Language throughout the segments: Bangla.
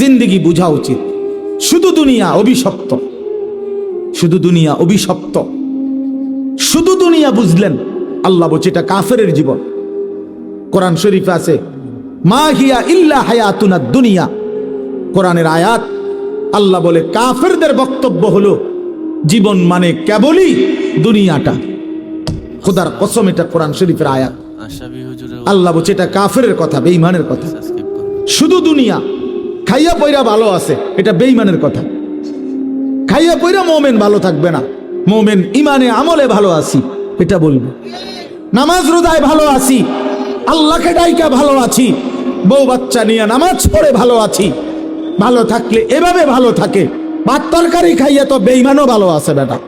জিন্দিগি বোঝা উচিত। শুধু দুনিয়া অভিশপ্ত। শুধু দুনিয়া অভিশপ্ত। শুধু দুনিয়া বুঝলেন আল্লাহ বলছে এটা কাফেরের জীবন। কোরআন শরীফ আছে মা হিয়া ইল্লা হায়াতুনা দুনিয়া। কোরআনের আয়াত আল্লাহ বলে কাফেরদের বক্তব্য হলো জীবন মানে কেবলই দুনিয়াটা। খোদার কসম এটা কোরআন শরীফের আয়াত। আল্লাহ বলছে এটা কাফেরের কথা বেঈমানের কথা। শুধু দুনিয়া খাইয়া পয়রা ভালো আছে, এটা বেইমানের কথা। খাইয়া পয়রা মোমেন ভালো থাকবে না। মোমেন ইমানে আমলে ভালো আছি, এটা বলব। নামাজ রোজায় ভালো আছি, আল্লাহকে ডাইকা ভালো আছি, বউ বাচ্চা নিয়ে নামাজ পড়ে ভালো আছি। ভালো থাকলে এভাবে ভালো থাকে, ভাত তরকারি খাইয়া তো বেইমানও ভালো আছে বেটা।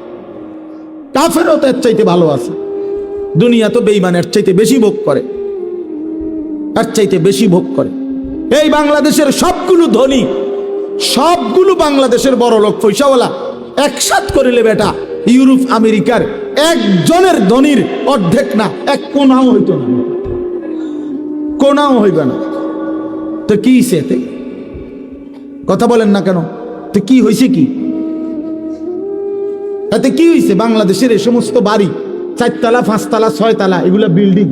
কাফেরও তো এর চাইতে ভালো আছে। দুনিয়া তো বেঈমানের চাইতে বেশি ভোগ করে তার চাইতে বেশি ভোগ করে। এই বাংলাদেশের সবগুলো ধনী, সবগুলো বাংলাদেশের বড় লোক পয়সাওয়ালা একসাথ করিলে বেটা, ইউরোপ, আমেরিকার একজনের ধনির অর্ধেক না, এক কোনাও হইত না। কোনাও হইবে না। তো কি সেতে কথা বলেন না কেন? তো কি হয়েছে কি? তাতে কি হয়েছে বাংলাদেশের এই সমস্ত বাড়ি, চারতলা, পাঁচতলা, ছয়তলা, এগুলো বিল্ডিং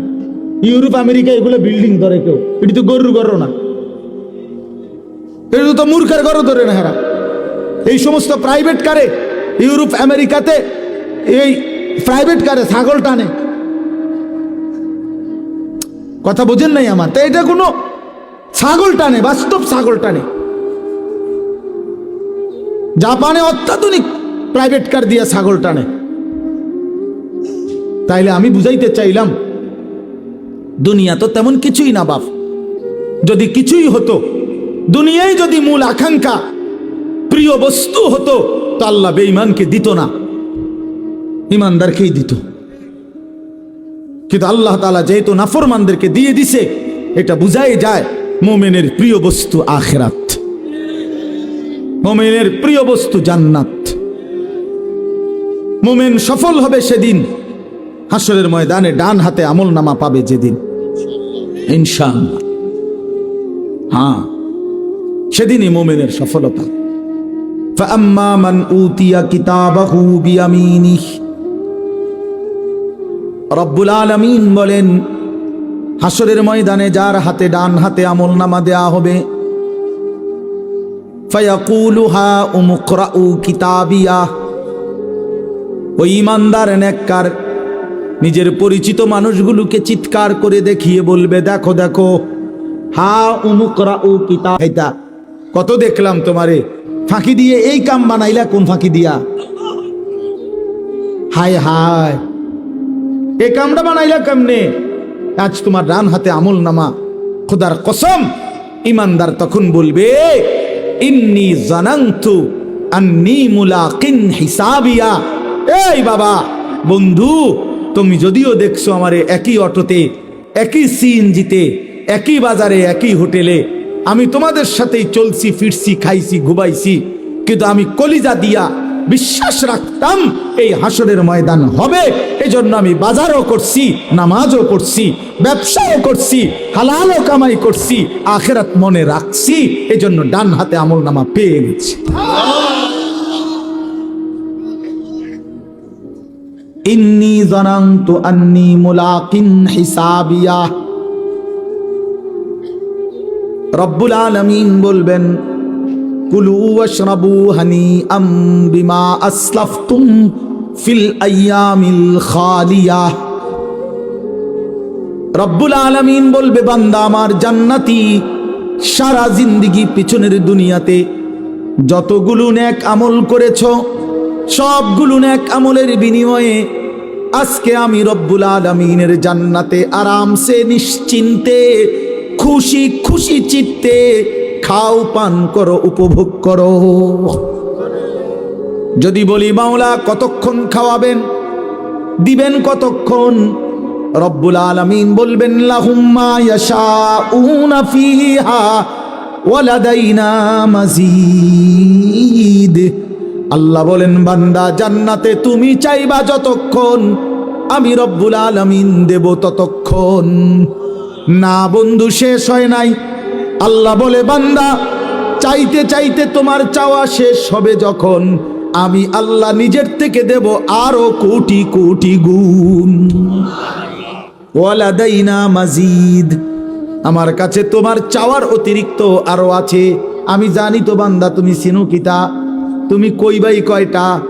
ইউরোপ, আমেরিকা, এগুলো বিল্ডিং ধরে কেউ। এটি তো গরুর গরু না। এটা তো মূর্খের গরু ধরে না হেরা এই সমস্ত প্রাইভেট কারে ইউরোপ, আমেরিকাতে, এই প্রাইভেট কারে ছাগল টানে। কথা বোঝেন নাই আমার? তাই এটা কোনো ছাগল টানে, বাস্তব ছাগল টানে। জাপানে অত্যাধুনিক প্রাইভেট কার দিয়ে ছাগল টানে। তাইলে আমি বুঝাইতে চাইলাম, দুনিয়া তো তেমন কিছুই না বাপ। যদি কিছুই হতো দুনিয়ায় যদি মূল আকাঙ্ক্ষা প্রিয় বস্তু হতো, তো আল্লাহ বেঈমানকে দিত না। ইমানদারকেই দিত। কিন্তু আল্লাহ তালা যেহেতু নাফরমানদেরকে দিয়ে দিছে, এটা বুঝাই যায় মোমেনের প্রিয় বস্তু আখেরাত। মোমেনের প্রিয় বস্তু জান্নাত। মোমেন সফল হবে সেদিন হাসরের ময়দানে ডান হাতে আমল নামা পাবে যেদিন। ইনশাআল্লাহ। হ্যাঁ। সেদিনই মোমেনের সফলতা। বলেন হাসরের ময়দানে যার হাতে ডান হাতে আমল নামা দেয়া হবে উমুকরা উ ওই ইমানদার নেককার, নিজের পরিচিত মানুষগুলোকে চিৎকার করে দেখিয়ে বলবে, দেখো দেখো, হা উমুকরা উ কিতাবিতা কত দেখলাম তোমারে। ফাঁকি দিয়ে এই কাম বানাইলা, কোন ফাঁকি দিয়া? হায় হায়। এই কামটা বানাইলা কেমনে? আজ তোমার ডান হাতে আমল নামা। খোদার কসম, ইমানদার তখন বলবে, ইন্নি জানান্তু আন্নি মুলাকিন হিসাবিয়া। এই বাবা, বন্ধু, তুমি যদিও দেখছ আমারে একই অটোতে, একই সিএনজিতে, একই বাজারে, একই হোটেলে আমি তোমাদের সাথেই চলছি, ফিরছি, খাইছি, ঘুমাইছি। কিন্তু আমি কলিজা দিয়া বিশ্বাস রাখতাম এই হাসরের ময়দান হবে। এজন্য আমি বাজারও করছি, নামাজও করছি ব্যবসাও করছি, হালালও কামাই করছি, আখেরাত মনে রাখছি। এজন্য ডান হাতে আমল নামা পেয়ে গেছি। ইন্নি জানান্তু আন্নি মুলাকিন হিসাবিয়া। রব্বুল আলামিন বলবেন, কুলু ওয়াশরাবু আম বিমা আসলাফতুম ফিল আইয়ামিল খালিয়া। রব্বুল আলামিন বলবে, বান্দা আমার জান্নাতি, সারা জিন্দিগি পিছনের দুনিয়াতে যতগুলো নেক আমল করেছ, সবগুলো নেক আমলের বিনিময়ে আজকে আমি রব্বুল আলমিনের জান্নাতে আরামসে নিশ্চিন্তে খুশি খুশি চিত্তে খাও পান করো, উপভোগ করো। যদি বলি মাওলা কতক্ষণ খাওয়াবেন? দিবেন কতক্ষণ? রব্বুল আলামিন বলবেন, লাহুম্মা ইয়াশাউনা ফিহা ওয়ালাদাইনা মাজিদ। আল্লাহ বলেন, বান্দা, জান্নাতে তুমি চাইবা যতক্ষণ, আমি রব্বুল আলামিন দেব ততক্ষণ। না বন্ধু শেষ হয় নাই। আল্লাহ বলে, বান্দা, চাইতে চাইতে তোমার চাওয়া শেষ হবে যখন আমি আল্লাহ নিজের থেকে দেব আরও কোটি কোটি গুণ। ওয়ালাদাইনা মাজিদ। আমার কাছে তোমার চাওয়ার অতিরিক্ত আরও আছে। আমি জানি তো বান্দা, তুমি চিনো কিতা তুমি কইবাই কয়টা?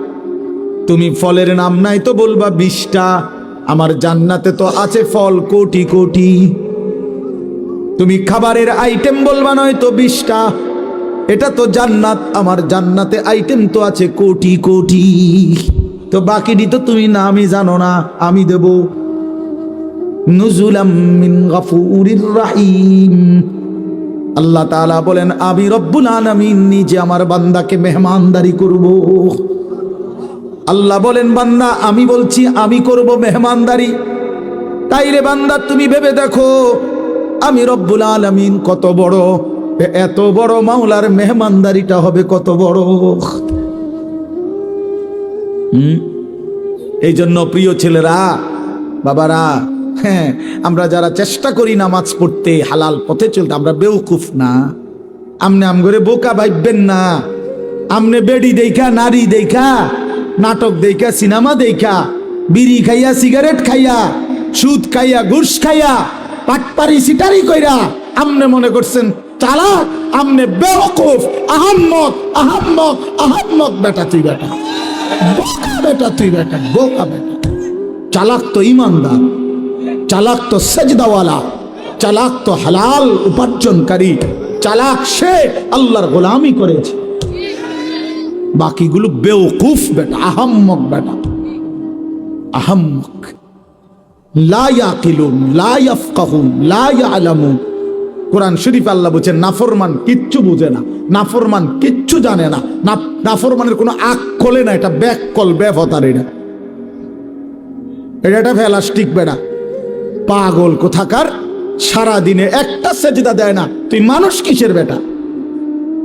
তুমি ফলের নাম নাই তো বলবা বিশটা। আমার জান্নাতে তো আছে ফল কোটি কোটি। তুমি খাবারের আইটেম বলবা নয় তো বিশটা। এটা তো জান্নাত, আমার জান্নাতে আইটেম তো আছে কোটি কোটি। তো বাকিটি তো তুমি না, আমি জানো না, আমি দেব। মিন গাফুরির রাহিম। আল্লাহ তাআলা বলেন, আমি রব্বুল আলামিন নিজে আমার বান্দাকে মেহমানদারি করব। আল্লাহ বলেন, বান্দা, আমি বলছি, আমি করব মেহমানদারি। তাইলে বান্দা, তুমি ভেবে দেখো আমি রব্বুল আলামিন কত বড়? এত বড় মাওলার মেহমানদারিটা হবে কত বড়? হুম? এই জন্য প্রিয় ছেলেরা, বাবারা হ্যাঁ আমরা যারা চেষ্টা করি নামাজ পড়তে, হালাল পথে চলতে, আমরা বেউকুফ না। আমনে আম করে বোকা ভাববেন না। আমনে বেডি দেখা, নারী দেখা, নাটক দেখা, সিনেমা দেখা, বিড়ি খাইয়া, সিগারেট খাইয়া, সুদ খাইয়া, ঘুষ খাইয়া পাটপারি সিটারি কইরা আমনে মনে করছেন চালাক আমনে বেওকুফ, আহাম্মদ আহাম্মদ আহাম্মদ, বেটা তুই বেটা, বোকা বেটা তুই বেটা, বোকা বেটা, চালাক তো ইমানদার, চালাক তো সেজদাওয়ালা, চালাক তো হালাল উপার্জনকারী, চালাক সে আল্লাহর গোলামি করেছে, বাকিগুলো বেওকুফ বেটা আহাম্মক বেটা, আহাম্মক লা ইয়াকিলুন, লা ইয়াফকাহুন, লা ইয়ালামুন। কোরআন শরীফ আল্লাহ বলছেন, নাফরমান কিচ্ছু বুঝে না, নাফরমান কিচ্ছু জানে না নাফরমানের কোনো আক খোলে না, এটা ব্যাক কল ব্যাফতার এটা এটা একটা ফেলাস্টিক বেড়া। পাগল কোথাকার সারা দিনে একটা সেজদা দেয় না, তুই মানুষ কিসের বেটা?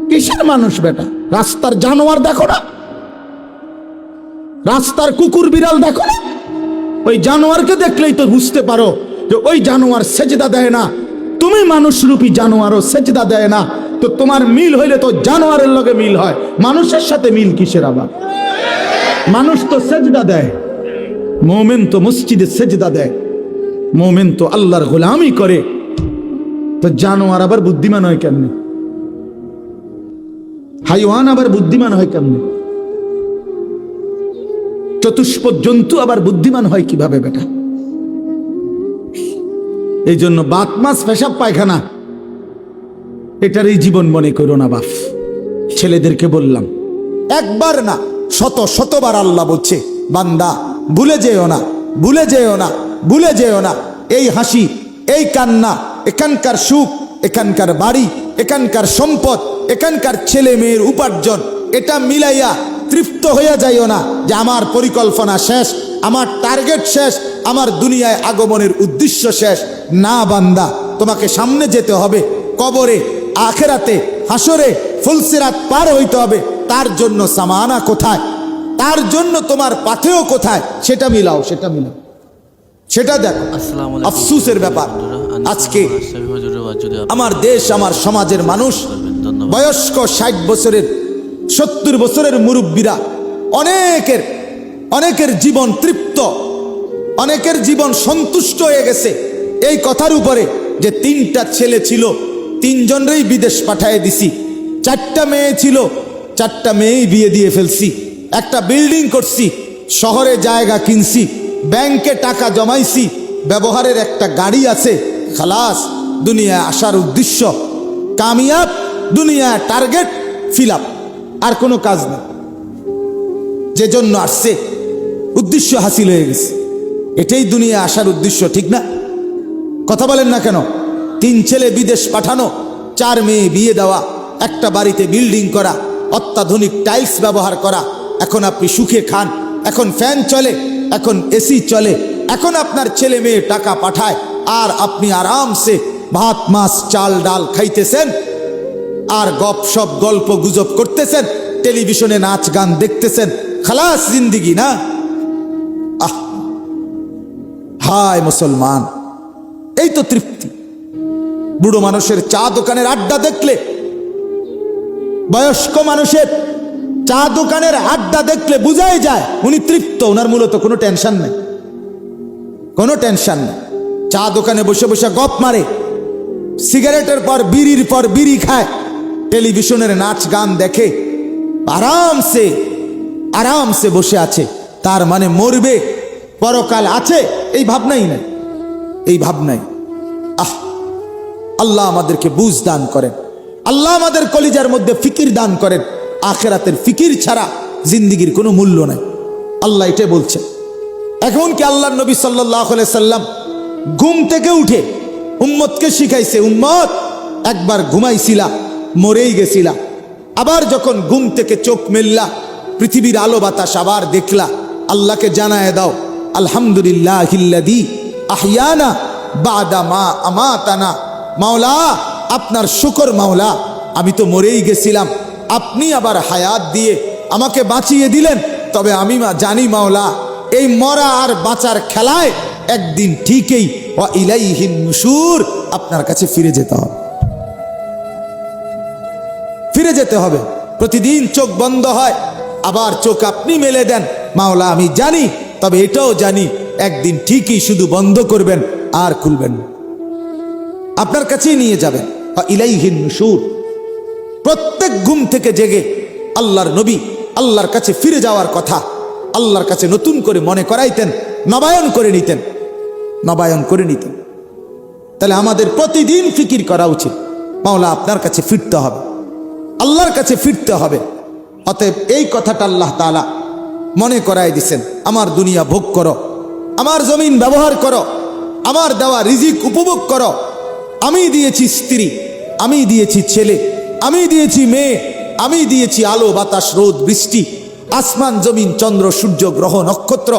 কিসের মানুষ বেটা? রাস্তার জানোয়ার দেখো না? রাস্তার কুকুর বিড়াল দেখো না? ওই জানোয়ারকে দেখলেই তো বুঝতে পারো যে ওই জানোয়ার সেজদা দেয় না। তুমি মানুষরূপী জানোয়ারও সেজদা দেয় না। তো তোমার মিল হইলে তো জানোয়ারের লগে মিল হয়। মানুষের সাথে মিল কিসের আবার? মানুষ তো সেজদা দেয়। মোমেন তো মসজিদে সেজদা দেয়। মোমেন তো আল্লাহর গোলামি করে। তো জানোয়ার আবার বুদ্ধিমান হয় কেমনে? হাইওয়ান আবার বুদ্ধিমান হয় কেমনে? চতুষ্প জন্তু আবার বুদ্ধিমান হয় কীভাবে বেটা? এই জন্য বাত পেশাব পায়খানা। এটারই জীবন মনে করো না বাপ। ছেলেদেরকে বললাম, একবার না, শত শতবার আল্লাহ বলছে, বান্দা, ভুলে যেও না, ভুলে যেও না, ভুলে যেও না। এই হাসি, এই কান্না, এখানকার সুখ, এখানকার বাড়ি, এখানকার সম্পদ, এখানকার ছেলে মেয়ের উপার্জন, এটা মিলাইয়া তৃপ্ত হইয়া যাইও না যে আমার পরিকল্পনা শেষ আমার টার্গেট শেষ আমার দুনিয়ায় আগমনের উদ্দেশ্য শেষ। না বান্দা তোমাকে সামনে যেতে হবে কবরে আখেরাতে হাসরে ফুলসিরাত পার হইতে হবে। তার জন্য সামানা কোথায়? তার জন্য তোমার পাথেও কোথায়? সেটা মিলাও সেটা মিলাও। সেটা দেখো। আফসুসের ব্যাপার। আজকে আমার দেশ আমার সমাজের মানুষ বয়স্ক ষাট বছরের সত্তর বছরের মুরব্বীরা অনেকের অনেকের জীবন তৃপ্ত, অনেকের জীবন সন্তুষ্ট হয়ে গেছে। এই কথার উপরে যে তিনটা ছেলে ছিল, তিনজনরেই বিদেশ পাঠায় দিছি। চারটা মেয়ে ছিল, চারটা মেয়েই বিয়ে দিয়ে ফেলছি। একটা বিল্ডিং করছি, শহরে জায়গা কিনছি, ব্যাংকে টাকা জমাইছি, ব্যবহারের একটা গাড়ি আছে, খালাস, দুনিয়ায় আসার উদ্দেশ্য। কামিয়াব দুনিয়া টার্গেট, ফিল আপ। আর কোনো কাজ নেই। যে জন্য আসছে, উদ্দেশ্য হাসিল হয়ে গেছে। এটাই দুনিয়া আসার উদ্দেশ্য, ঠিক না? কথা বলেন না কেন? তিন ছেলে বিদেশ পাঠানো, চার মেয়ে বিয়ে দেওয়া, একটা বাড়িতে বিল্ডিং করা, অত্যাধুনিক টাইলস ব্যবহার করা, এখন আপনি সুখে খান, এখন ফ্যান চলে, এখন এসি চলে, এখন আপনার ছেলে মেয়ে টাকা পাঠায়, আর আপনি আরামসে ভাত, মাছ, চাল, ডাল খাইতেছেন আর গপ সব গল্প গুজব করতেছেন, টেলিভিশনে নাচ গান দেখতেছেন, খালাস জিন্দিগি না? আহ! হায় মুসলমান, এই তো তৃপ্তি। বুড়ো মানুষের চা দোকানের আড্ডা দেখলে, বয়স্ক মানুষের চা দোকানের আড্ডা দেখলে বুঝাই যায়, উনি তৃপ্ত ওনার মূলত কোনো টেনশন নেই। কোনো টেনশন নেই। চা দোকানে বসে বসে গপ মারে, সিগারেটের পর বিড়ির পর বিড়ি খায় টেলিভিশনের নাচ গান দেখে আরামসে আরামসে বসে আছে। তার মানে মরবে, পরকাল আছে, এই ভাবনাই নাই। এই ভাবনাই। আহ, আল্লাহ আমাদেরকে বুঝ দান করেন। আল্লাহ আমাদের কলিজার মধ্যে ফিকির দান করেন। আখেরাতের ফিকির ছাড়া জিন্দিগির কোনো মূল্য নাই। আল্লাহ এটাই বলছে। এখন কি আল্লাহ নবী সাল্লাহ সাল্লাম ঘুম থেকে উঠে উম্মতকে শিখাইছে, উম্মত, একবার ঘুমাইছিলা মরেই গেছিলা। আবার যখন ঘুম থেকে চোখ মেললা, পৃথিবীর আলো বাতাস আবার দেখলা, আল্লাহকে জানায় দাও আলহামদুলিল্লাহ আহিয়ানা বাদা মা আমাতানা। মাওলা, আপনার শুকর মাওলা, আমি তো মরেই গেছিলাম। আপনি আবার হায়াত দিয়ে আমাকে বাঁচিয়ে দিলেন। তবে আমি জানি মাওলা, এই মরা আর বাঁচার খেলায় একদিন ঠিকই ও ইলাইহিন নুসুর আপনার কাছে ফিরে যেতে হবে। ফিরে যেতে হবে। প্রতিদিন চোখ বন্ধ হয়, আবার চোখ আপনি মেলে দেন। মাওলা, আমি জানি, তবে এটাও জানি, একদিন ঠিকই শুধু বন্ধ করবেন, আর খুলবেন। আপনার কাছেই নিয়ে যাবেন। ইলাইহিন নুসুর প্রত্যেক ঘুম থেকে জেগে আল্লাহর নবী আল্লাহর কাছে ফিরে যাওয়ার কথা, আল্লাহর কাছে নতুন করে মনে করাইতেন, নবায়ন করে নিতেন, নবায়ন করে নিতেন। তাহলে আমাদের প্রতিদিন ফিকির করা উচিত। মাওলা, আপনার কাছে ফিরতে হবে। আল্লাহর কাছে ফিরতে হবে। অতএব এই কথাটা আল্লাহ তাআলা মনে করাই দিছেন, আমার দুনিয়া ভোগ করো, আমার জমিন ব্যবহার করো, আমার দেওয়া রিজিক উপভোগ করো। আমি দিয়েছি স্ত্রী, আমি দিয়েছি ছেলে, আমি দিয়েছি মেয়ে, আমি দিয়েছি আলো, বাতাস, রোদ, বৃষ্টি, আসমান, জমিন, চন্দ্র, সূর্য, গ্রহ, নক্ষত্র,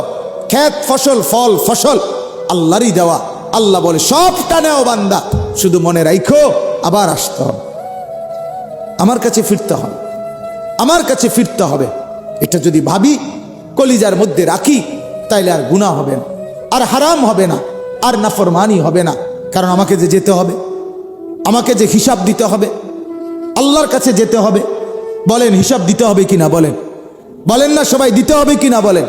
ক্ষেত, ফসল, ফল, ফসল, আল্লাহরই দেওয়া। আল্লাহ বলে, সবটা নেও বান্দা, শুধু মনে রাখো আবার আসতে হবে। আমার কাছে ফিরতে হবে। আমার কাছে ফিরতে হবে। এটা যদি ভাবি, কলিজার মধ্যে রাখি, তাইলে আর গুণা হবে না। আর হারাম হবে না। আর নাফরমানি হবে না। কারণ আমাকে যে যেতে হবে, আমাকে যে হিসাব দিতে হবে, আল্লাহর কাছে যেতে হবে। বলেন, হিসাব দিতে হবে কিনা বলেন? বলেন না, সবাই দিতে হবে কিনা বলেন?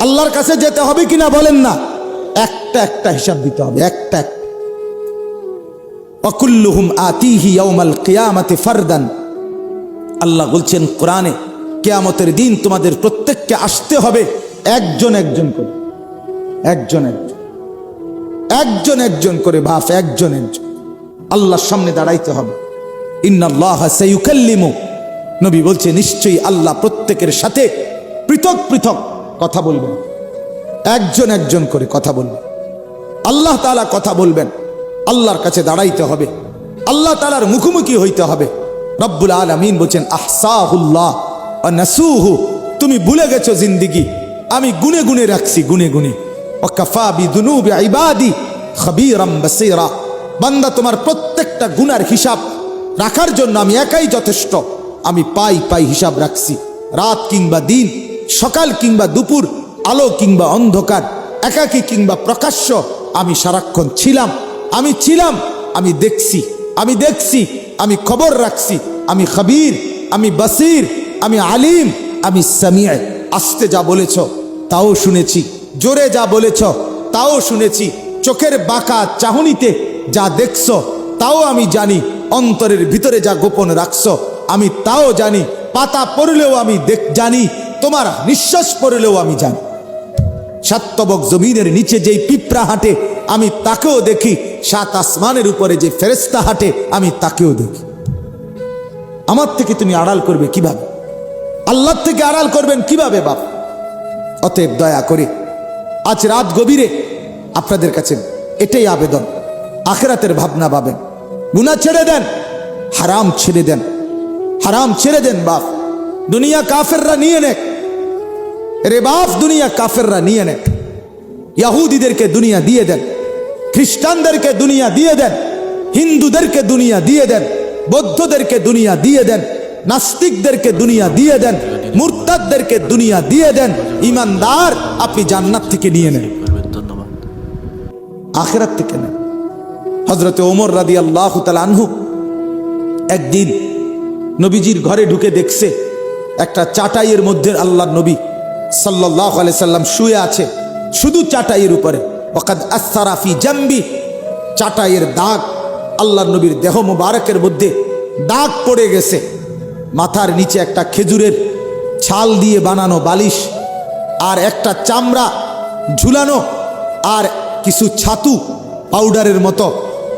আল্লাহর কাছে যেতে হবে কিনা বলেন না? একটা একটা হিসাব দিতে হবে, একটা একটা। অকুল্লুহুম আতিহি ইয়াউমাল কিয়ামাতে ফারদান। আল্লাহ বলছেন, কোরআনে কেয়ামতের দিন তোমাদের প্রত্যেককে আসতে হবে একজন একজন করে। একজন একজন। একজন একজন করে বাপ, একজন একজন। আল্লাহর সামনে দাঁড়াইতে হবে। ইন্নাল্লাহ সাইয়ুকাল্লিমু। নবী বলছে, নিশ্চয়ই আল্লাহ প্রত্যেকের সাথে পৃথক পৃথক কথা বলবেন। একজন একজন করে কথা বলবেন। আল্লাহ তাআলা কথা বলবেন। আল্লাহর কাছে দাঁড়াইতে হবে। আল্লাহ তালার মুখোমুখি হইতে হবে। রব্বুল আলামিন বলছেন, আহসাহুল্লাহ নাসুহু তুমি ভুলে গেছো জিন্দিগি। আমি গুনে গুনে রাখছি, গুনে গুনে। বান্দা তোমার প্রত্যেকটা গুনার হিসাব রাখার জন্য আমি একাই যথেষ্ট। আমি পাই পাই হিসাব রাখছি। রাত কিংবা দিন, সকাল কিংবা দুপুর, আলো কিংবা অন্ধকার, একাকী কিংবা প্রকাশ্য, আমি সারাক্ষণ ছিলাম। আমি ছিলাম, আমি দেখছি। আমি দেখছি, আমি খবর রাখছি, আমি খবীর, আমি বাসির, আমি আলিম, আমি সামিয়া। আসতে যা বলেছ, তাও শুনেছি। জোরে যা বলেছ, তাও শুনেছি। চোখের বাঁকা চাহনিতে যা দেখছ, তাও আমি জানি। অন্তরের ভিতরে যা গোপন রাখছো, আমি তাও জানি। পাতা পড়লেও আমি দেখ, জানি। তোমার নিঃশ্বাস পড়লেও আমি জানি। সাত্তবক জমিনের নিচে যেই পিঁপড়া হাঁটে, আমি তাকেও দেখি। সাত আসমানের উপরে যে ফেরেস্তা হাঁটে, আমি তাকেও দেখি। আমার থেকে তুমি আড়াল করবে কীভাবে? আল্লাহর থেকে আড়াল করবেন কীভাবে বাপ? অতএব দয়া করে আজ রাত গভীরে আপনাদের কাছে এটাই আবেদন। আখেরাতের ভাবনা পাবেন গুণা ছেড়ে দেন, হারাম ছেড়ে দেন। হারাম ছেড়ে দেন বাপ। দুনিয়া কাফেররা নিয়ে নেক। রে বাপ, দুনিয়া কাফেররা নিয়ে নেক। ইয়াহুদিদেরকে দুনিয়া দিয়ে দেন। খ্রিস্টানদেরকে দুনিয়া দিয়ে দেন, হিন্দুদেরকে দুনিয়া দিয়ে দেন, বৌদ্ধদেরকে দুনিয়া দিয়ে দেন, নাস্তিকদেরকে দুনিয়া দিয়ে দেন, মুরতাদদেরকে দুনিয়া দিয়ে দেন, ইমানদার আপনি জান্নাত থেকে নিয়ে নেন। আখেরাত থেকে নেন। হজরতে ওমর রাদি আল্লাহ আনহু একদিন নবীজির ঘরে ঢুকে দেখছে একটা চাটাইয়ের মধ্যে আল্লাহ নবী সাল্লাহ আলাই সাল্লাম শুয়ে আছে, শুধু চাটাইয়ের উপরে। ওকাদ আসারাফি জাম্বি, চাটাইয়ের দাগ, আল্লাহ নবীর দেহ মুবারকের মধ্যে দাগ পড়ে গেছে। মাথার নিচে একটা খেজুরের ছাল দিয়ে বানানো বালিশ, আর একটা চামড়া ঝুলানো, আর কিছু ছাতু পাউডারের মতো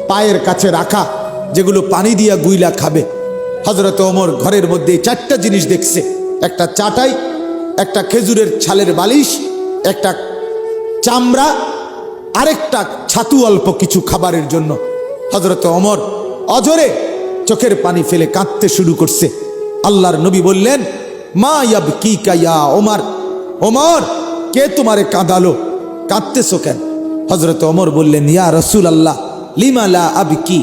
পায়ের কাছে রাখা, যেগুলো পানি দিয়া গুইলা খাবে। হজরত ওমর ঘরের মধ্যে চারটা জিনিস দেখছে। একটা চাটাই, একটা খেজুরের ছালের বালিশ, একটা চামড়া আরেকটা ছাতু অল্প কিছু খাবারের জন্য। হজরত অমর অজরে চোখের পানি ফেলে কাঁদতে শুরু করছে। আল্লাহর নবী বললেন, মা ইয়াব কি কাইয়া ওমর? ওমর, কে তোমারে কাঁদালো? কাঁদতেছো কেন? হজরত ওমর বললেন, ইয়া রসুল আল্লাহ লিমালা আব কি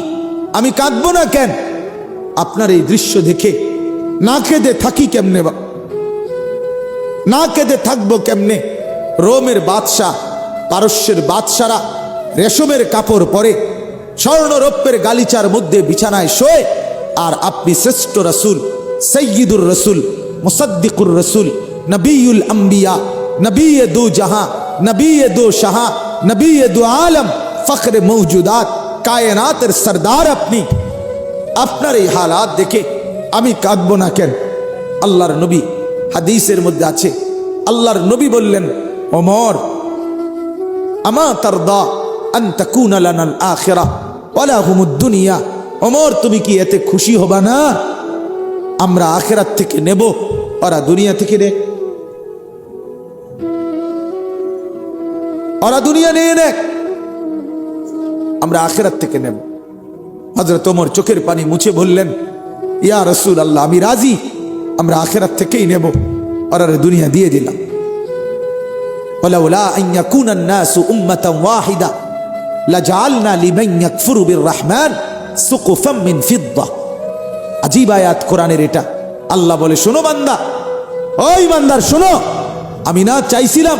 আমি কাঁদবো না কেন? আপনার এই দৃশ্য দেখে না কেঁদে থাকি কেমনে না কেঁদে থাকব কেমনে? রোমের বাদশাহ পারস্যের বাদশারা রেশমের কাপড় পরে, স্বর্ণরৌপ্যের গালিচার মধ্যে বিছানায় শোয়, আর আপনি শ্রেষ্ঠ রসুল সৈয়দুর রসুল, মুসদ্দিকুর রসুল নবীল আম্বিয়া নবী দু জাহা নবী দু শাহা নবী দু আলম, ফখরে মৌজুদাত, কায়নাতের সরদার আপনি। আপনার এই হালাত দেখে আমি কাঁদবো না কেন? আল্লাহর নবী হাদিসের মধ্যে আছে। আল্লাহর নবী বললেন, ওমর আমা তাকুনা লানাল আখিরা, ওয়ালা হুমুদ দুনিয়া। ওমর, তুমি কি এতে খুশি হবা না? আমরা আখেরাত থেকে নেব, ওরা দুনিয়া থেকে নে। ওরা দুনিয়া নিয়ে নে। আমরা আখেরাত থেকে নেব। হজরত ওমর চোখের পানি মুছে বললেন, ইয়া রসুল আল্লাহ আমি রাজি। আমরা আখেরাত থেকেই নেব। আর দুনিয়া দিয়ে দিলাম। ولولا أن يكون الناس أمة واحدة لجعلنا لمن يكفر بالرحمن سقفا من فضة আজীব আয়াত কোরআনের এটা আল্লাহ বলে শোনো বান্দা ওই বান্দার শোনো আমি না চাইছিলাম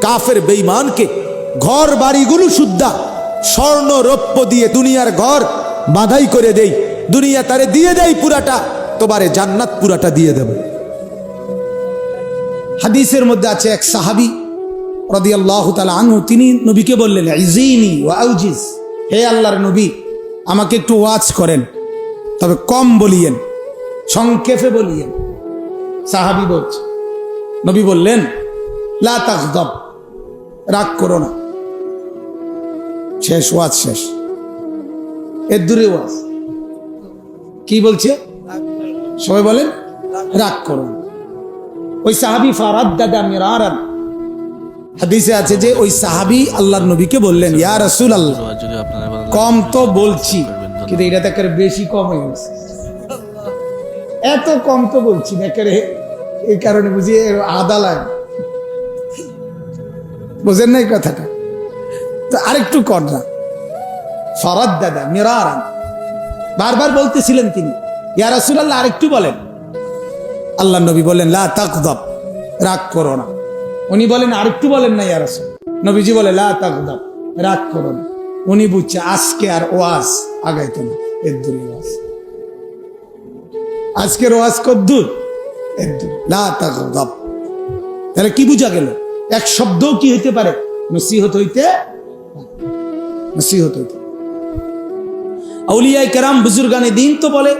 কাফের বেঈমানকে ঘর বাড়িগুলো শুদ্ধা স্বর্ণ রৌপ্য দিয়ে দুনিয়ার ঘর বাধাই করে দেই দুনিয়া তারে দিয়ে দেয় পুরাটা তোমারে জান্নাত পুরাটা দিয়ে দেব হাদিসের মধ্যে আছে এক সাহাবি রদিয়াল্লাহ তালা আনহু, তিনি নবীকে বললেন ইজিনি ওয়াউজিজ হে আল্লাহর নবী, আমাকে একটু ওয়াজ করেন, তবে কম বলিয়েন, সংক্ষেপে বলিয়েন। সাহাবি বলছে, নবী বললেন, লা তাকদব রাগ করো না। শেষ, ওয়াজ শেষ। এর দূরে ওয়াজ। কি বলছে? সবাই বলেন, রাগ করো ওই সাহাবি ফারাদ দাদা মিরারান। হাদিসে আছে যে ওই সাহাবি আল্লাহর নবীকে বললেন, ইয়া রাসূল আল্লাহ। কম তো বলছি। কিন্তু এটা তো বেশি কম হয়ে গেছে। এত কম তো বলছি না, একেবারে এই কারণে বুঝি আদা লাগে। বোঝেন না এই কথাটা? তো আরেকটু কর না। ফরাদ দাদা মিরারান। বারবার বলতেছিলেন তিনি, ইয়া রাসূলুল্লাহ, আরেকটু বলেন। আল্লাহ নবী বলেন লা তাকদব রাগ করো না। উনি বলেন আরেকটু বলেন না, ইয়া রাসূল। নবীজি বলে, লা তাকদব রাগ করো না। উনি বুঝছে, আজকে আর ওয়াজ আগাইতো না, এর দূরে ওয়াজ। আজকের ওয়াজ কদ্দুর, এর দূরে। লা তাহলে কি বুঝা গেল? এক শব্দও কি হইতে পারে? নসিহত হইতে নসিহত হইতে আউলিয়াই কেরাম বুজুর্গানে দিন তো বলে,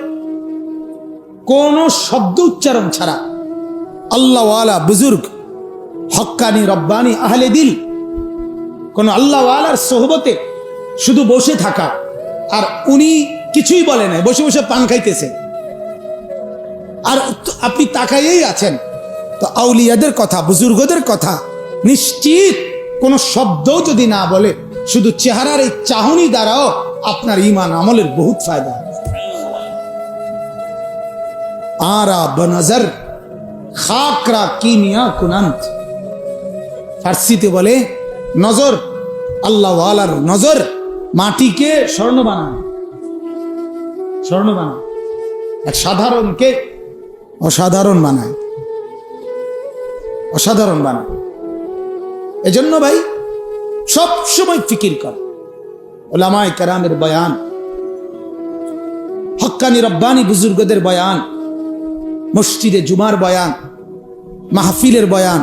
কোন শব্দ উচ্চারণ ছাড়া আল্লাহওয়ালা বুজুর্গ হক্কানি রব্বানি আহলে দিল। কোন আল্লাহওয়ালার সোহবতে শুধু বসে থাকা, আর উনি কিছুই বলে নাই, বসে বসে পান খাইতেছে। আর আপনি তাকাইয়েই আছেন, তো আউলিয়াদের কথা, বুজুর্গদের কথা, নিশ্চিত কোন শব্দও যদি না বলে, শুধু চেহারার এই চাহনি দ্বারাও আপনার ইমান আমলের বহুত ফায়দা। আরা বনজর, খাকরা কিমিয়া কুনান্ত। ফার্সিতে বলে, নজর, আল্লাহ ওয়ালার নজর, মাটিকে স্বর্ণ বানায় স্বর্ণ বানায় এক সাধারণকে অসাধারণ বানায়। অসাধারণ বানায়। এজন্য ভাই সব সময় ফিকির কর। ওলামায় কেরামের বয়ান, হক্কানি রব্বানি বুজুর্গদের বয়ান, মসজিদে জুমার বয়ান, মাহফিলের বয়ান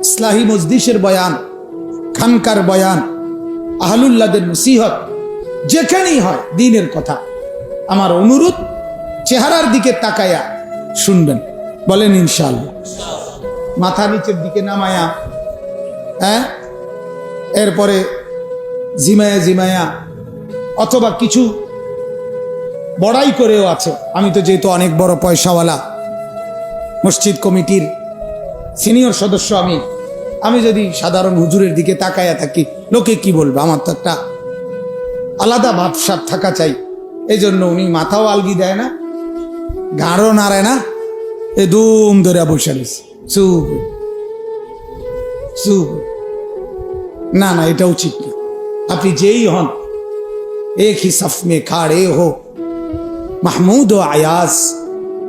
ইসলাহী মজদিসের বয়ান, খানকার বয়ান, আহলুল্লাদের নসিহত, যেখানেই হয় দিনের কথা। আমার অনুরোধ, চেহারার দিকে তাকায়া শুনবেন। বলেন ইনশাল্লাহ মাথা নিচের দিকে নামায়া হ্যাঁ? এরপরে জিমায়া জিমায়া, অথবা কিছু বড়াই করেও আছে। আমি তো যেহেতু অনেক বড় পয়সাওয়ালা, মসজিদ কমিটির সিনিয়র সদস্য আমি। আমি যদি সাধারণ হুজুরের দিকে তাকাইয়া থাকি, লোকে কি বলবে? আমার তো একটা আলাদা ভাবসাব থাকা চাই। এই জন্য উনি মাথাও আলগি দেয় না, গাঢ় নাড়ায় না, এ দুম ধরে বসে রয়েছে। চুপ। চুপ। না না, এটা উচিত না। আপনি যেই হন, এক হি সফ মে খাড়ে হো। মাহমুদ ও আয়াস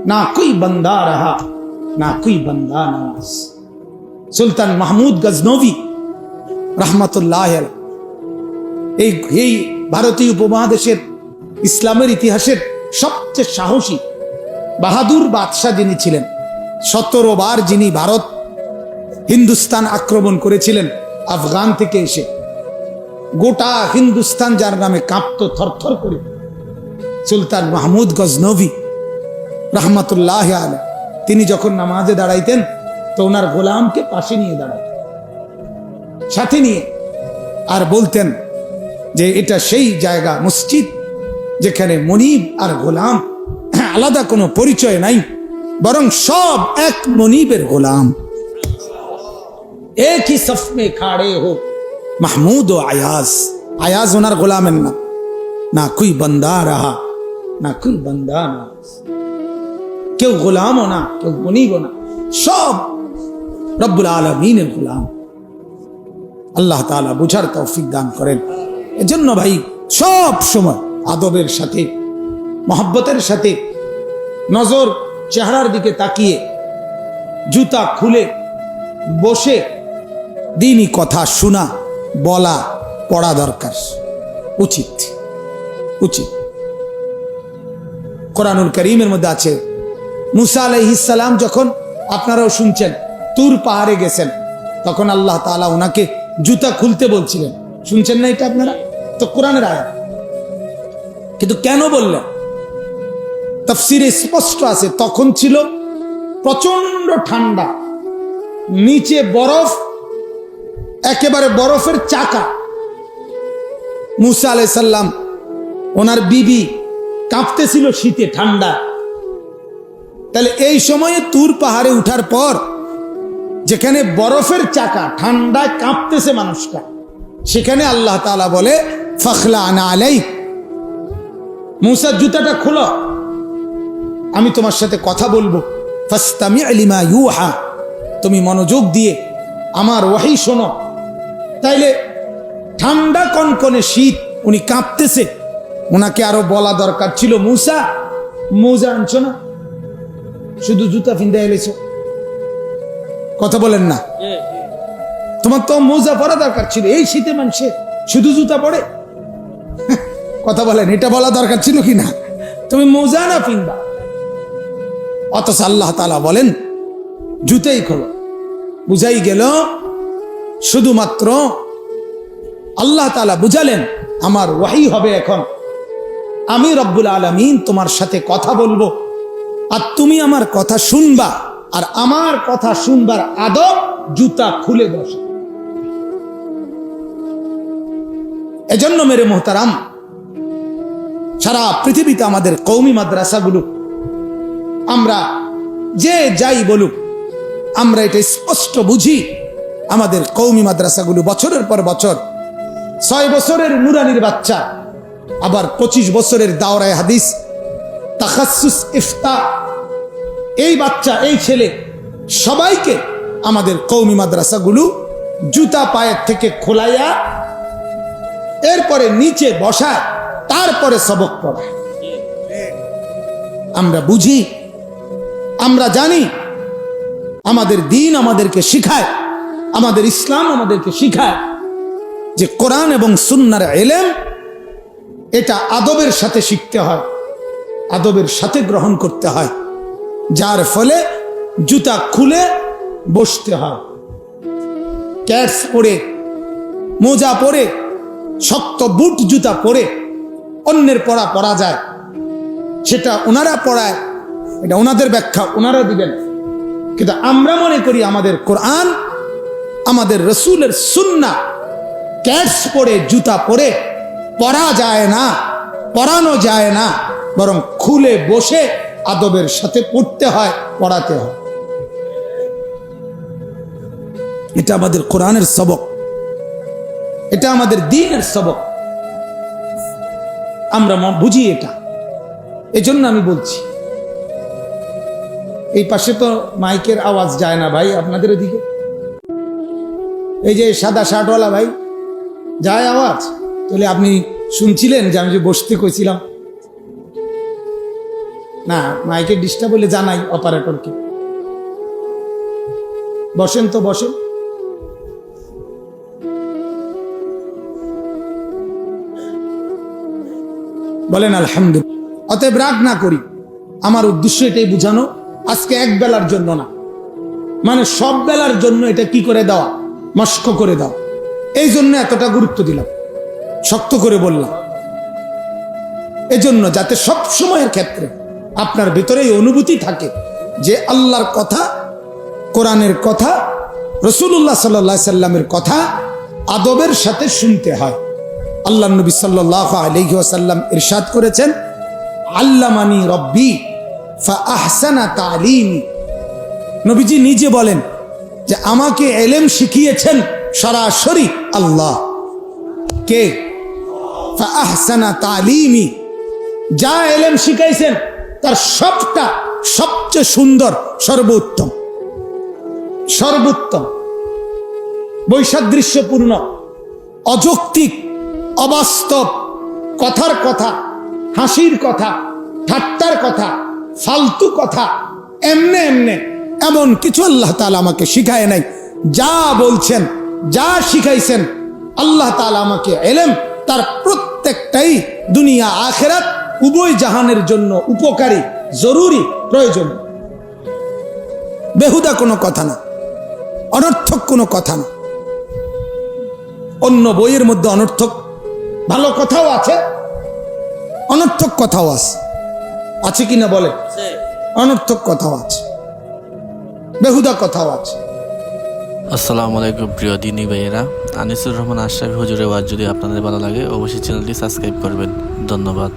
না, কই বন্দা রাহা? না কুই বন্দা নামাজ। সুলতান মাহমুদ গজনবী রহমতুল্লাহ এই এই ভারতীয় উপমহাদেশের ইসলামের ইতিহাসের সবচেয়ে সাহসী বাহাদুর বাদশাহ যিনি ছিলেন, সতেরো বার যিনি ভারত হিন্দুস্তান আক্রমণ করেছিলেন আফগান থেকে এসে, গোটা হিন্দুস্তান যার নামে কাঁপত থরথর করে। সুলতান মাহমুদ গজনবী রহমতুল্লাহ আলম তিনি যখন নামাজে দাঁড়াইতেন, তো ওনার গোলামকে পাশে নিয়ে দাঁড়াইতেন। সাথে নিয়ে আর বলতেন যে এটা সেই জায়গা, মসজিদ, যেখানে মনিব আর গোলাম আলাদা কোনো পরিচয় নাই, বরং সব এক মনিবের গোলাম। একই সফমে খাড়ে হোক মাহমুদ ও আয়াজ। আয়াজ ওনার গোলামের না। না কুই বন্দা রাহা, না কুই বন্দা না কেউ গোলামও না, কেউ মনিবও না। সব রব্বুল আলমিনের গোলাম। আল্লাহ তাআলা বুঝার তৌফিক দান করেন। এজন্য ভাই, সব সময় আদবের সাথে, মহব্বতের সাথে নজর চেহারার দিকে তাকিয়ে, জুতা খুলে বসে দিনই কথা শোনা, বলা, পড়া দরকার। উচিত উচিত। কোরআনুল করিমের মধ্যে আছে মুসা আলাইহিসালাম যখন আপনারাও শুনছেন, তুর পাহাড়ে গেছেন, তখন আল্লাহ তাআলা ওনাকে জুতা খুলতে বলছিলেন। শুনছেন না এটা আপনারা? তো কোরআনের আয়াত। কিন্তু কেন বললেন? তফসিরে স্পষ্ট আছে, তখন ছিল প্রচণ্ড ঠান্ডা, নিচে বরফ, একেবারে বরফের চাকা। মুসা আলাইসাল্লাম ওনার বিবি কাঁপতেছিল শীতে ঠান্ডা। তাহলে এই সময়ে তুর পাহাড়ে উঠার পর যেখানে বরফের চাকা, ঠান্ডায় কাঁপতেছে মানুষটা, সেখানে আল্লাহ তাআলা বলে, ফখলা আনা আলাই মুসার জুতাটা খোলো। আমি তোমার সাথে কথা বলব। ফাস্তামি আলিমা ইউহা। তুমি মনোযোগ দিয়ে আমার ওয়াহি শোনো। তাইলে ঠান্ডা কনকনে শীত, উনি কাঁপতেছে। ওনাকে আরও বলা দরকার ছিল মুসা। মোজা আনছো না? শুধু জুতা ফিন্দা এলেছো কথা বলেন না। তোমার তো মোজা পরা দরকার ছিল এই শীতে মানুষে শুধু জুতা পরে? কথা বলেন এটা বলা দরকার ছিল কি না তুমি মোজা না ফিনবা অথচ আল্লাহ তালা বলেন জুতেই খোলো। বুঝাই গেল শুধুমাত্র আল্লাহ তালা বুঝালেন আমার ওয়াহি হবে এখন। আমি রব্বুল আলমিন তোমার সাথে কথা বলব। আর তুমি আমার কথা শুনবা, আর আমার কথা শুনবার আদব জুতা খুলে বসে। এজন্য মেরে মোহতারাম, সারা পৃথিবীতে আমাদের কৌমি মাদ্রাসাগুলো, আমরা যে যাই বলুক, আমরা এটা স্পষ্ট বুঝি, আমাদের কৌমি মাদ্রাসাগুলো বছরের পর বছর, ছয় বছরের নুরানির বাচ্চা, আবার পঁচিশ বছরের দাওরায় হাদিস তাকাসুস ইফতা এই বাচ্চা, এই ছেলে, সবাইকে আমাদের কৌমি মাদ্রাসাগুলো জুতা পায়ের থেকে খোলাইয়া, এরপরে নিচে বসা তারপরে সবক পড়ায়। আমরা বুঝি, আমরা জানি, আমাদের দিন আমাদেরকে শিখায়, আমাদের ইসলাম আমাদেরকে শিখায় যে কোরআন এবং সুন্নার এলেম, এটা আদবের সাথে শিখতে হয়, আদবের সাথে গ্রহণ করতে হয়। যার ফলে জুতা খুলে বসতে হয়। ক্যাটস পরে, মোজা পরে, শক্ত বুট জুতা পরে অন্যের পড়া পরা যায়। সেটা ওনারা পড়ায়, এটা ওনাদের ব্যাখ্যা, ওনারা দিবেন। কিন্তু আমরা মনে করি আমাদের কোরআন, আমাদের রসুলের সুন্না ক্যাটস পরে, জুতা পরে পরা যায় না, পরানো যায় না, বরং খুলে বসে আদবের সাথে পড়তে হয়, পড়াতে হয়। এটা আমাদের কোরআনের সবক। এটা আমাদের দিনের সবক। আমরা বুঝি এটা। এজন্য আমি বলছি, এই পাশে তো মাইকের আওয়াজ যায় না ভাই, আপনাদের ওদিকে এই যে সাদা শার্টওয়ালা ভাই, যায় আওয়াজ? তাহলে আপনি শুনছিলেন যে আমি যে বসতে কইছিলাম? না, মাইকে ডিস্টার্ব বলে জানাই অপারেটরকে। বসেন তো, বসেন। বলেন, আলহামদুলিল্লাহ। অতএব রাগ না করি। আমার উদ্দেশ্য এটাই বুঝানো, আজকে এক বেলার জন্য না। মানে সব বেলার জন্য এটা কি করে দেওয়া? মস্ক করে দাও এই জন্য এতটা গুরুত্ব দিলাম। শক্ত করে বললাম। এজন্য যাতে সব সময়ের ক্ষেত্রে আপনার ভিতরে এই অনুভূতি থাকে যে আল্লাহর কথা, কোরআনের কথা রসুল্লাহ সাল্লা সাল্লামের কথা আদবের সাথে শুনতে হয়। আল্লাহ নবী সাল্লাহ আলহি আসাল্লাম ইরশাদ করেছেন, আল্লামানি রব্বি আহসানা তালিমি। নবীজি নিজে বলেন যে, আমাকে এলেম শিখিয়েছেন সরাসরি আল্লাহ। কে? আহসানা তালিমি। যা এলেম শিখাইছেন তার সবটা সবচেয়ে সুন্দর, সর্বোত্তম। সর্বোত্তম। বৈসাদৃশ্যপূর্ণ, অযৌক্তিক, অবাস্তব, কথার কথা, হাসির কথা, ঠাট্টার কথা, ফালতু কথা, এমনে এমনে, এমন কিছু আল্লাহ তাআলা আমাকে শিখায় নাই। যা বলছেন, যা শিখাইছেন, আল্লাহ তাআলা আমাকে এলেম তার প্রত্যেকটাই দুনিয়া আখেরাত উভয় জাহানের জন্য উপকারী জরুরি প্রয়োজন। বেহুদা কোনো কথা না অনর্থক কোনো কথা না। অন্য বইয়ের মধ্যে অনর্থক ভালো কথাও আছে অনর্থক কথাও আছে। আছে কি না বলে? অনর্থক কথাও আছে বেহুদা কথাও আছে। আসসালামু আলাইকুম প্রিয় দিনী ভাইয়েরা। আনিসুর রহমান আশরাফি হুজুরের ওয়াজ যদি আপনাদের ভালো লাগে অবশ্যই চ্যানেলটি সাবস্ক্রাইব করবেন। ধন্যবাদ।